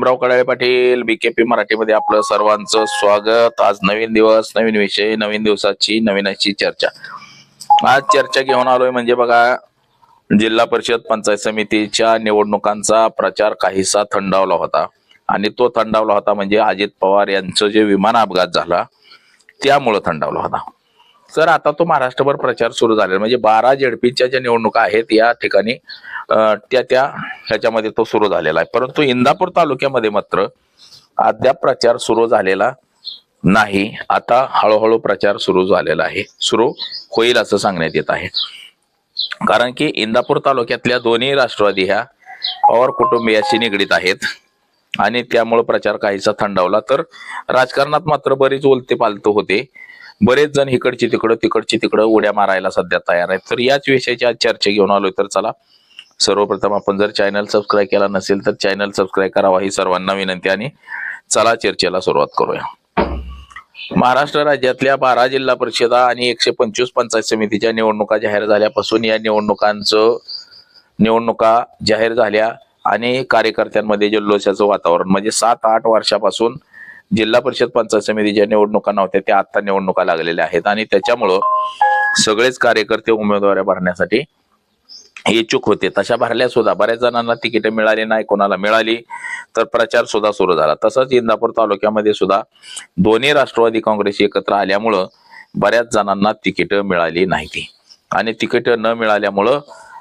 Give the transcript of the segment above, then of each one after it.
Bhimrao Kadale Patil BKP मराठीमध्ये आपलं सर्वांचं स्वागत. आज नवीन दिवस नवीन विषय नवीन दिवसाची नवीन अशी चर्चा. आज चर्चा घेऊन आलोय म्हणजे बघा जिल्हा परिषद पंचायत समितीच्या निवडणुकांचा प्रचार काहीसा थंडावला होता. आणि तो थंडावला होता म्हणजे अजित पवार यांचं जे विमान अपघात झाला त्यामुळं थंडावला होता. तर आता तो महाराष्ट्रभर प्रचार सुरू झालेला म्हणजे बारा जेडपीच्या ज्या निवडणुका आहेत या ठिकाणी त्या त्या ह्याच्यामध्ये तो सुरू झालेला आहे. परंतु इंदापूर तालुक्यामध्ये मात्र अद्याप प्रचार सुरू झालेला नाही. आता हळूहळू प्रचार सुरू झालेला आहे. सुरू होईल असं सांगण्यात येत आहे. कारण की इंदापूर तालुक्यातल्या दोन्ही राष्ट्रवादी ह्या पवार कुटुंबियाशी निगडीत आहेत. आणि त्यामुळे प्रचार काहीसा थंडावला. तर राजकारणात मात्र बरीच उलते पालत होते. बरेच जण इकडची तिकडं तिकडची तिकडं उड्या मारायला सध्या तयार आहेत. तर याच विषयाची आज चर्चा घेऊन आलोय. तर चला सर्वप्रथम आपण जर चॅनल सबस्क्राईब केला नसेल तर चॅनल सबस्क्राईब करावा ही सर्वांना विनंती आणि चला चर्चेला सुरुवात करूया. महाराष्ट्र राज्यातल्या बारा जिल्हा परिषदा आणि एकशे पंचवीस पंचायत समितीच्या निवडणुका जाहीर झाल्यापासून या निवडणुकांचं निवडणुका जाहीर झाल्या आणि कार्यकर्त्यांमध्ये जल्लोषाचं वातावरण म्हणजे सात आठ वर्षापासून जिल्हा परिषद पंचायत समिती ज्या निवडणुका नव्हत्या त्या आता निवडणुका लागलेल्या आहेत. आणि त्याच्यामुळं सगळेच कार्यकर्ते उमेदवाऱ्या भरण्यासाठी इच्छुक होते. तशा भरल्या सुद्धा बऱ्याच जणांना तिकीट मिळाली नाही कोणाला मिळाली तर प्रचार सुद्धा सुरू झाला. तसंच इंदापूर तालुक्यामध्ये सुद्धा दोन्ही राष्ट्रवादी काँग्रेस एकत्र आल्यामुळं बऱ्याच जणांना तिकीट मिळाली नाहीती. आणि तिकीट न मिळाल्यामुळं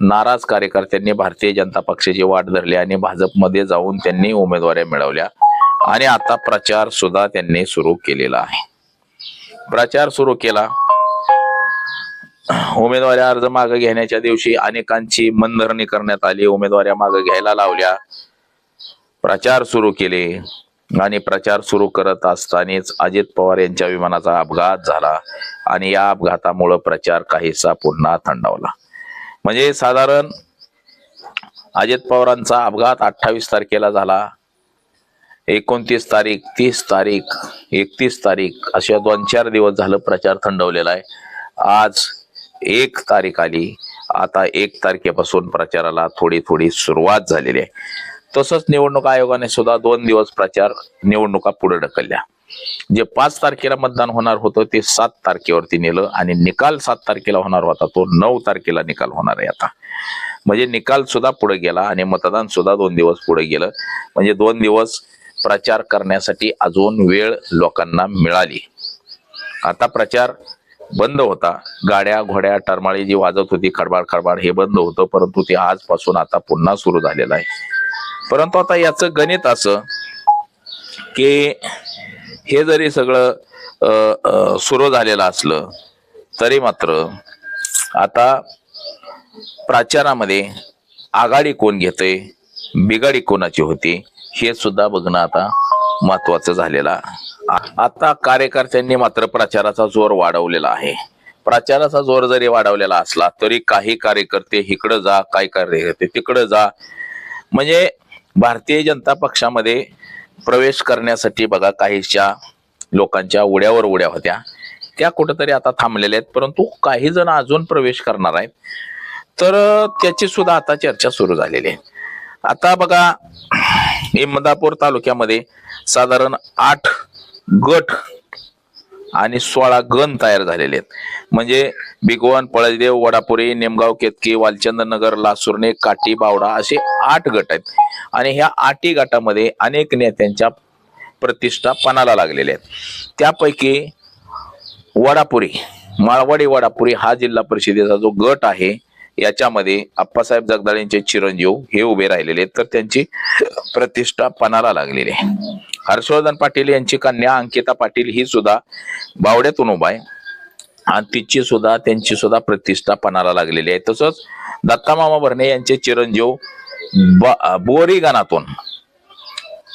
नाराज कार्यकर्त्यांनी भारतीय जनता पक्षाची वाट धरली आणि भाजपमध्ये जाऊन त्यांनी उमेदवाऱ्या मिळवल्या. आणि आता प्रचार सुद्धा त्यांनी सुरू केलेला आहे. प्रचार सुरू केला. उमेदवारी अर्ज मागे घेण्याच्या दिवशी अनेकांची मनधरणी करण्यात आली. उमेदवाऱ्या मागे घ्यायला लावल्या. प्रचार सुरू केले. आणि प्रचार सुरू करत असतानाच अजित पवार यांच्या विमानाचा अपघात झाला. आणि या अपघातामुळं प्रचार काहीसा पुन्हा थंडावला. म्हणजे साधारण अजित पवारांचा अपघात अठ्ठावीस तारखेला झाला. एकोणतीस तारीख तीस तारीख एकतीस तारीख अशा दोन चार दिवस झालं प्रचार थंडवलेला आहे. आज एक तारीख आली. आता एक तारखेपासून प्रचाराला थोडी थोडी सुरुवात झालेली आहे. तसंच निवडणूक आयोगाने सुद्धा दोन दिवस प्रचार निवडणुका पुढे ढकलल्या. जे पाच तारखेला मतदान होणार होतं ते सात तारखेवरती नेलं आणि निकाल सात तारखेला होणार होता तो नऊ तारखेला निकाल होणार आहे आता. म्हणजे निकाल सुद्धा पुढे गेला आणि मतदान सुद्धा दोन दिवस पुढे गेलं. म्हणजे दोन दिवस प्रचार करण्यासाठी अजून वेळ लोकांना मिळाली. आता प्रचार बंद होता. गाड्या घोड्या टरमाळी जी वाजत होती खडबाड खडबाड हे बंद होतं परंतु ते आजपासून आता पुन्हा सुरू झालेलं आहे. परंतु आता याचं गणित असं की हे जरी सगळं सुरू झालेलं असलं तरी मात्र आता प्रचारामध्ये आघाडी कोण घेतय बिघाडी कोणाची होती हे सुद्धा बघणं आता महत्वाचं झालेलं आ- आता कार्यकर्त्यांनी मात्र प्रचाराचा जोर वाढवलेला आहे. प्रचाराचा जोर जरी वाढवलेला असला तरी काही कार्यकर्ते इकडं जा काही कार्यकर्ते तिकडं जा. म्हणजे भारतीय जनता पक्षामध्ये प्रवेश करण्यासाठी बघा काहीशा लोकांच्या उड्यावर उड्या होत्या. त्या कुठंतरी आता थांबलेल्या आहेत परंतु काही जण अजून प्रवेश करणार आहेत. तर त्याची सुद्धा आता चर्चा सुरू झालेली आहे. आता बघा इमदापूर तालुक्यामध्ये साधारण आठ गट आणि सोळा गण तयार झालेले आहेत. म्हणजे भिगवण पळसदेव वडापुरी नेमगाव केतकी वालचंदनगर लासुर्णे काटी बावडा असे आठ गट आहेत. आणि ह्या आठी गटामध्ये अनेक नेत्यांच्या प्रतिष्ठा पणाला लागलेल्या आहेत. त्यापैकी वडापुरी माळवाडी वडापुरी हा जिल्हा परिषदेचा जो गट आहे याच्यामध्ये आप्पासाहेब जगदाळेंचे चिरंजीव हे उभे राहिलेले आहेत. तर त्यांची प्रतिष्ठा पणाला लागलेली आहे. हर्षवर्धन पाटील यांची कन्या अंकिता पाटील ही सुद्धा बावड्यातून उभा आहे. आणि तिची सुद्धा त्यांची सुद्धा प्रतिष्ठा पणाला लागलेली आहे. तसंच दत्तामामा भरणे यांचे चिरंजीव ब- बोरी गणातून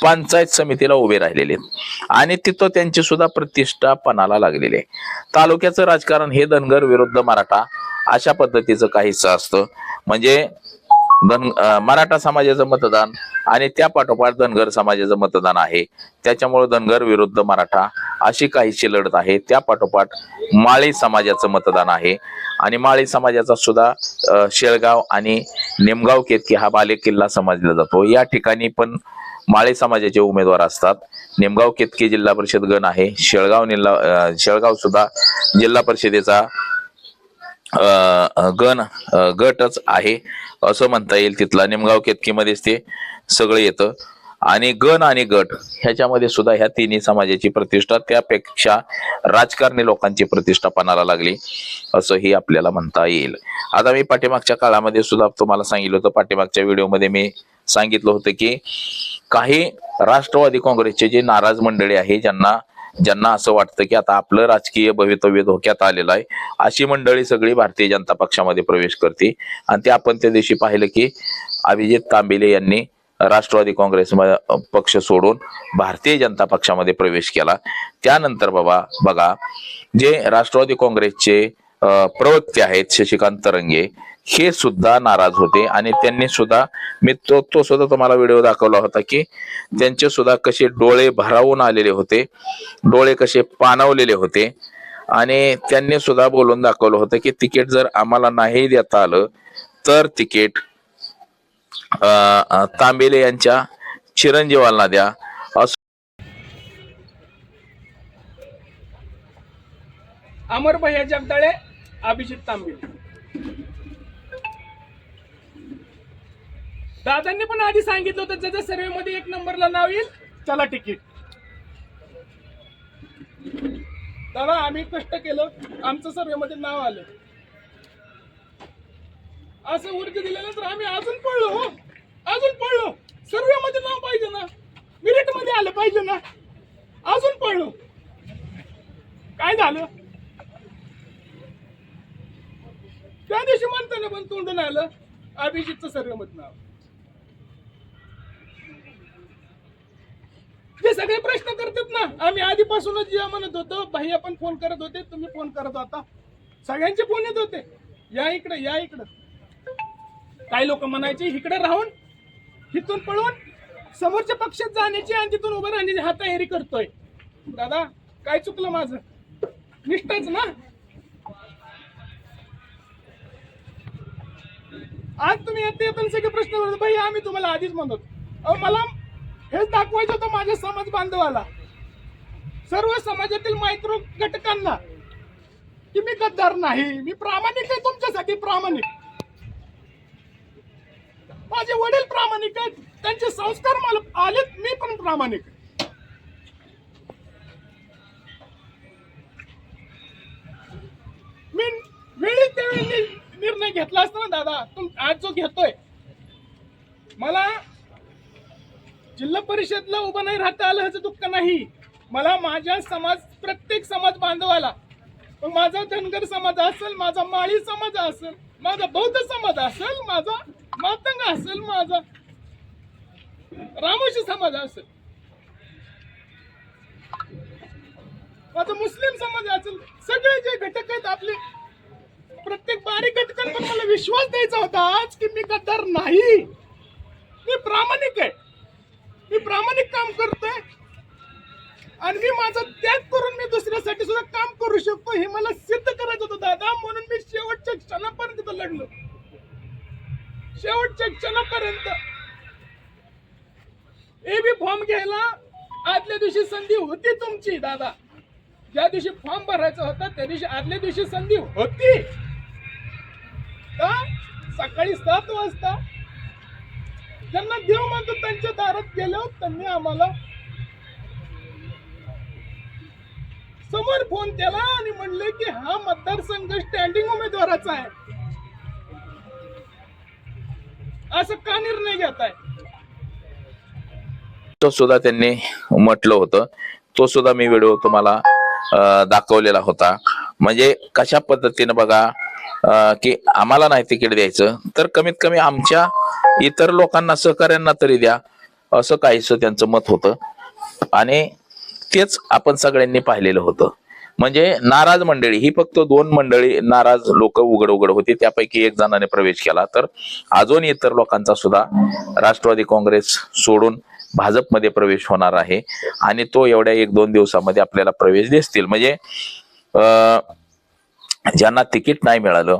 पंचायत समितीला उभे राहिलेले आहेत. आणि तिथं त्यांची सुद्धा प्रतिष्ठा पणाला लागलेली आहे. तालुक्याचं राजकारण हे धनगर विरुद्ध मराठा अशा पद्धतीचं काहीच असतं. म्हणजे धन मराठा समाजाचं मतदान आणि त्या पाठोपाठ धनगर समाजाचं मतदान आहे. त्याच्यामुळे धनगर विरुद्ध मराठा अशी काहीशी लढत आहे. त्या पाठोपाठ माळी समाजाचं मतदान आहे. आणि माळी समाजाचा सुद्धा शेळगाव आणि निमगाव केतकी हा बाले किल्ला समजला जातो. या ठिकाणी पण माळे समाजाचे उमेदवार असतात. निमगाव केतकी जिल्हा परिषद गण आहे. शेळगाव निल्ला शेळगाव सुद्धा जिल्हा परिषदेचा गण गटच आहे असं म्हणता येईल तिथला. निमगाव केतकीमध्येच ते सगळं येतं. आणि गण आणि गट ह्याच्यामध्ये सुद्धा ह्या तिन्ही समाजाची प्रतिष्ठा त्यापेक्षा राजकारणी लोकांची प्रतिष्ठा पणाला लागली असंही आपल्याला म्हणता येईल. आता मी पाठीमागच्या काळामध्ये सुद्धा तुम्हाला सांगितलं होतं पाठीमागच्या व्हिडिओमध्ये मी सांगितलं होतं की काही राष्ट्रवादी काँग्रेसचे जे नाराज मंडळी आहे ज्यांना ज्यांना असं वाटतं की आता आपलं राजकीय भवितव्य धोक्यात आलेलं आहे अशी मंडळी सगळी भारतीय जनता पक्षामध्ये प्रवेश करते आणि ते आपण त्या दिवशी पाहिलं की अभिजित तांबेले यांनी राष्ट्रवादी काँग्रेस पक्ष सोडून भारतीय जनता पक्षामध्ये प्रवेश केला. त्यानंतर बाबा बघा जे राष्ट्रवादी काँग्रेसचे प्रवक्ते आहेत शशिकांत तरंगे हे सुद्धा नाराज होते आणि त्यांनी सुद्धा मी तो तो सुद्धा तुम्हाला व्हिडिओ दाखवला होता की त्यांचे सुद्धा कसे डोळे भरावून आलेले होते डोळे कसे पाणावलेले होते. आणि त्यांनी सुद्धा बोलून दाखवलं होतं की तिकीट जर आम्हाला नाही देता आलं तर तिकीट तांबेले यांच्या चिरंजीवांना द्या. असं अमर भैया जगदाळे अभिजित तांबेले. दादांनी पण आधी सांगितलं होतं ज्याच्या सर्वे मध्ये एक नंबरला नाव येईल त्याला तिकीट. दादा आम्ही कष्ट केलं आमचं सर्वे मध्ये नाव आलं. असं उर्ज दिलेलं तर आम्ही अजून पळलो हो. अजून पळलो. सर्वे मध्ये नाव पाहिजे ना. मिरिटमध्ये आलं पाहिजे ना. अजून पळलो. काय झालं? त्या दिवशी म्हणताना पण तोंडून आलं अभिजितचं सर्वे मत नाव. ते सगळे प्रश्न करतात ना. आम्ही आधीपासूनच जे म्हणत होतो भाई आपण फोन करत होते तुम्ही फोन करत होता. सगळ्यांचे फोन येत होते. या इकडे या इकडं. काही लोक म्हणायचे इकडे राहून इथून पळून समोरच्या पक्षात जाण्याची आणि तिथून उभं राहण्याची हा तयारी करतोय. दादा काय चुकलं माझं? निष्ठाच ना. आज तुम्ही येते पण सगळे प्रश्न करतो भाई आम्ही तुम्हाला आधीच म्हणतो अहो मला हेच दाखवायचं होतं माझ्या समाज बांधवाला. सर्व समाजातील मायक्रो घटकांना की मी गद्दार नाही मी प्रामाणिक आहे तुमच्यासाठी प्रामाणिक. माझे वडील प्रामाणिक आहेत त्यांचे संस्कार मला आलेत मी पण प्रामाणिक मी वेळी त्यावेळी निर्णय घेतला असता ना दादा तुम आज जो घेतोय मला जिल्हा परिषदला उभं नाही राहता आलं ह्याचं दुःख नाही. मला माझ्या समाज प्रत्येक समाज बांधवाला माझा धनगर समाज असेल माझा माळी समाज असेल माझा बौद्ध समाज असेल माझा मातंग असेल माझा रामोशी समाज असेल माझा मुस्लिम समाज असेल सगळे जे घटक आहेत आपले प्रत्येक बारीक घटकांवर मला विश्वास द्यायचा होता आज की मी गद्दार नाही. मी प्रामाणिक आहे. मी प्रामाणिक काम करतोय. आणि मी माझा त्याग करून मी दुसऱ्यासाठी सुद्धा काम करू शकतो हे मला सिद्ध करायचं होतं दादा. म्हणून मी शेवटच्या क्षणापर्यंत तिथं लढलो. शेवटच्या क्षणापर्यंत. एबी फॉर्म घ्यायला आदल्या दिवशी संधी होती तुमची दादा. ज्या दिवशी फॉर्म भरायचा होता त्या दिवशी आदल्या दिवशी संधी होती. सकाळी सात वाजता त्यांना देव म्हणतो त्यांच्या दारात गेलो त्यांनी आम्हाला समोर फोन केला आणि म्हणले की हा मतदारसंघ स्टँडिंग उमेदवाराचा आहे. असं का निर्णय घेताय? तो सुद्धा त्यांनी म्हटलं होतं. तो सुद्धा मी व्हिडिओ तुम्हाला दाखवलेला होता. म्हणजे कशा पद्धतीने बघा की आम्हाला नाही तिकीट द्यायचं तर कमीत कमी आमच्या इतर लोकांना सहकार्यांना तरी द्या असं काहीच त्यांचं मत होतं. आणि तेच आपण सगळ्यांनी पाहिलेलं होतं. म्हणजे नाराज मंडळी ही फक्त दोन मंडळी नाराज लोक उघड उघड होती त्यापैकी एक जणाने प्रवेश केला. तर अजून इतर लोकांचा सुद्धा राष्ट्रवादी काँग्रेस सोडून भाजपमध्ये प्रवेश होणार आहे. आणि तो एवढ्या एक दोन दिवसामध्ये आपल्याला प्रवेश दिसतील. म्हणजे अं, ज्यांना तिकीट नाही मिळालं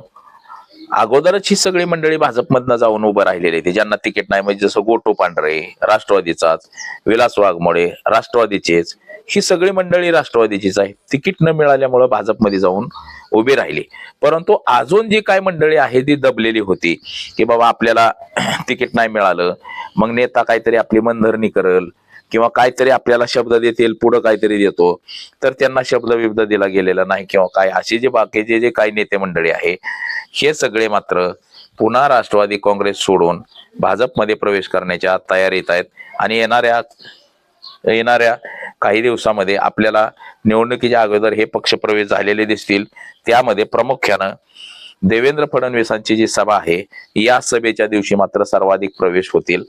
अगोदरच ही सगळी मंडळी भाजपमधनं जाऊन उभं राहिलेली आहे ज्यांना तिकीट नाही म्हणजे जसं गोटू पांढरे राष्ट्रवादीचाच विलास वाघमोडे राष्ट्रवादीचेच ही सगळी मंडळी राष्ट्रवादीचीच आहे तिकीट न मिळाल्यामुळं भाजपमध्ये जाऊन उभी राहिली. परंतु अजून जी काय मंडळी आहे ती दबलेली होती की बाबा आपल्याला तिकीट नाही मिळालं मग नेता काहीतरी आपली मनधरणी करल किंवा काहीतरी आपल्याला शब्द देतील पुढं काहीतरी देतो तर त्यांना शब्द विब्द दिला गेलेला नाही किंवा काय. असे जे बाकीचे जे काही नेते मंडळी आहे हे सगळे मात्र पुन्हा राष्ट्रवादी काँग्रेस सोडून भाजपमध्ये प्रवेश करण्याच्या तयारीत आहेत. आणि येणाऱ्या येणाऱ्या काही दिवसामध्ये आपल्याला निवडणुकीच्या अगोदर हे पक्षप्रवेश झालेले दिसतील. त्यामध्ये प्रामुख्यानं देवेंद्र फडणवीसांची जी सभा आहे या सभेच्या दिवशी मात्र सर्वाधिक प्रवेश होतील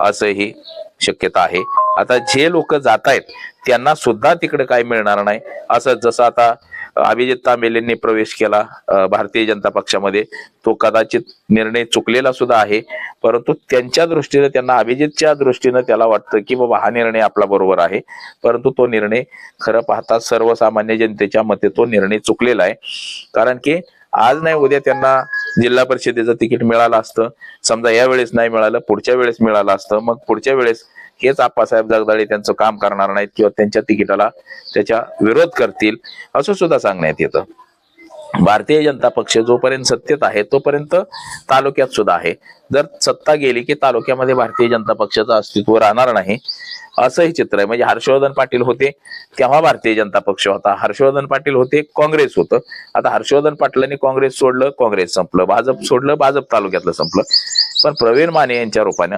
असंही शक्यता आहे. आता जे लोक जात आहेत त्यांना सुद्धा तिकडे काय मिळणार नाही. असं जसं आता अभिजित तांबेलेंनी प्रवेश केला भारतीय जनता पक्षामध्ये तो कदाचित निर्णय चुकलेला सुद्धा आहे. परंतु त्यांच्या दृष्टीने त्यांना अभिजितच्या दृष्टीनं त्याला वाटतं की बाबा हा निर्णय आपला बरोबर आहे. परंतु तो निर्णय खरं पाहता सर्वसामान्य जनतेच्या मते तो निर्णय चुकलेला आहे. कारण की आज नाही उद्या त्यांना जिल्हा परिषदेचं तिकीट मिळालं असतं. समजा या वेळेस नाही मिळालं पुढच्या वेळेस मिळालं असतं. मग पुढच्या वेळेस हेच आप्पासाहेब जगदाळे त्यांचं काम करणार नाहीत किंवा त्यांच्या तिकिटाला त्याच्या विरोध करतील असं सुद्धा सांगण्यात येतं. भारतीय जनता पक्ष जोपर्यंत सत्तेत आहे तोपर्यंत तालुक्यात सुद्धा आहे. जर सत्ता गेली की तालुक्यामध्ये भारतीय जनता पक्षाचं अस्तित्व राहणार नाही असंही चित्र आहे. म्हणजे हर्षवर्धन पाटील होते तेव्हा भारतीय जनता पक्ष होता. हर्षवर्धन पाटील होते काँग्रेस होतं. आता हर्षवर्धन पाटलांनी काँग्रेस सोडलं काँग्रेस संपलं. भाजप सोडलं भाजप तालुक्यातलं संपलं. पण प्रवीण माने यांच्या रूपानं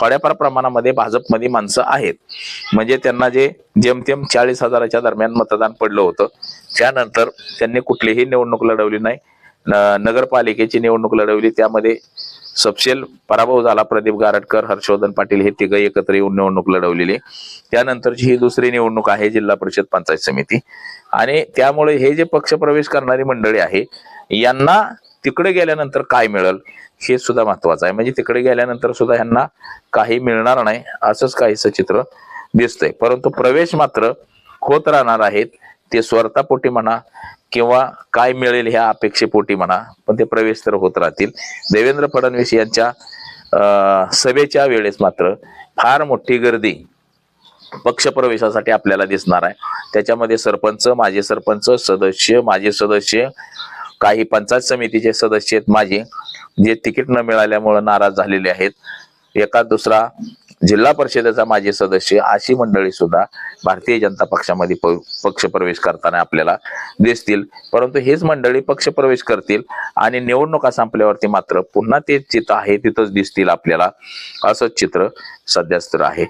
थोड्याफार प्रमाणामध्ये भाजपमध्ये माणसं आहेत. म्हणजे त्यांना जे जेमतेम चाळीस हजाराच्या दरम्यान मतदान पडलं होतं त्यानंतर त्यांनी कुठलीही निवडणूक लढवली नाही. नगरपालिकेची निवडणूक लढवली त्यामध्ये सपशेल पराभव झाला प्रदीप गारटकर हर्षवर्धन पाटील हे तिघ एकत्र येऊन निवडणूक लढवलेली. त्यानंतरची ही दुसरी निवडणूक आहे जिल्हा परिषद पंचायत समिती. आणि त्यामुळे हे जे पक्षप्रवेश करणारी मंडळी आहे यांना तिकडे गेल्यानंतर काय मिळेल? हे सुद्धा महत्वाचं आहे. म्हणजे तिकडे गेल्यानंतर सुद्धा यांना काही मिळणार नाही असंच काहीच चित्र दिसतंय. परंतु प्रवेश मात्र होत राहणार आहेत. ते स्वार्थापोटी म्हणा किंवा काय मिळेल ह्या अपेक्षेपोटी म्हणा पण ते प्रवेश तर होत राहतील. देवेंद्र फडणवीस यांच्या सभेच्या वेळेस मात्र फार मोठी गर्दी पक्षप्रवेशासाठी आपल्याला दिसणार आहे. त्याच्यामध्ये सरपंच माजी सरपंच सदस्य माजी सदस्य काही पंचायत समितीचे सदस्य आहेत माझे जे तिकीट न मिळाल्यामुळे नाराज झालेले आहेत. एका दुसरा जिल्हा परिषदेचा माजी सदस्य अशी मंडळी सुद्धा भारतीय जनता पक्षामध्ये प- पक्षप्रवेश करताना आपल्याला दिसतील. परंतु हेच मंडळी पक्ष प्रवेश करतील आणि निवडणुका संपल्यावरती मात्र पुन्हा ते चित्र आहे तिथंच दिसतील आपल्याला असंच चित्र सध्या तर आहे.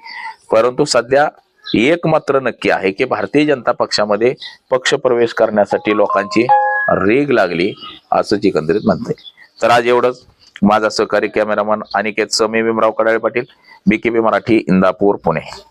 परंतु सध्या एक मात्र नक्की आहे की भारतीय जनता पक्षामध्ये पक्ष प्रवेश करण्यासाठी लोकांची रेग लागली असंच एकंदरीत म्हणते. तर आज एवढंच. माझा सहकारी कॅमेरामन अनिकेत समी भीमराव कडाळे पाटील बीकेपी मराठी इंदापूर पुणे.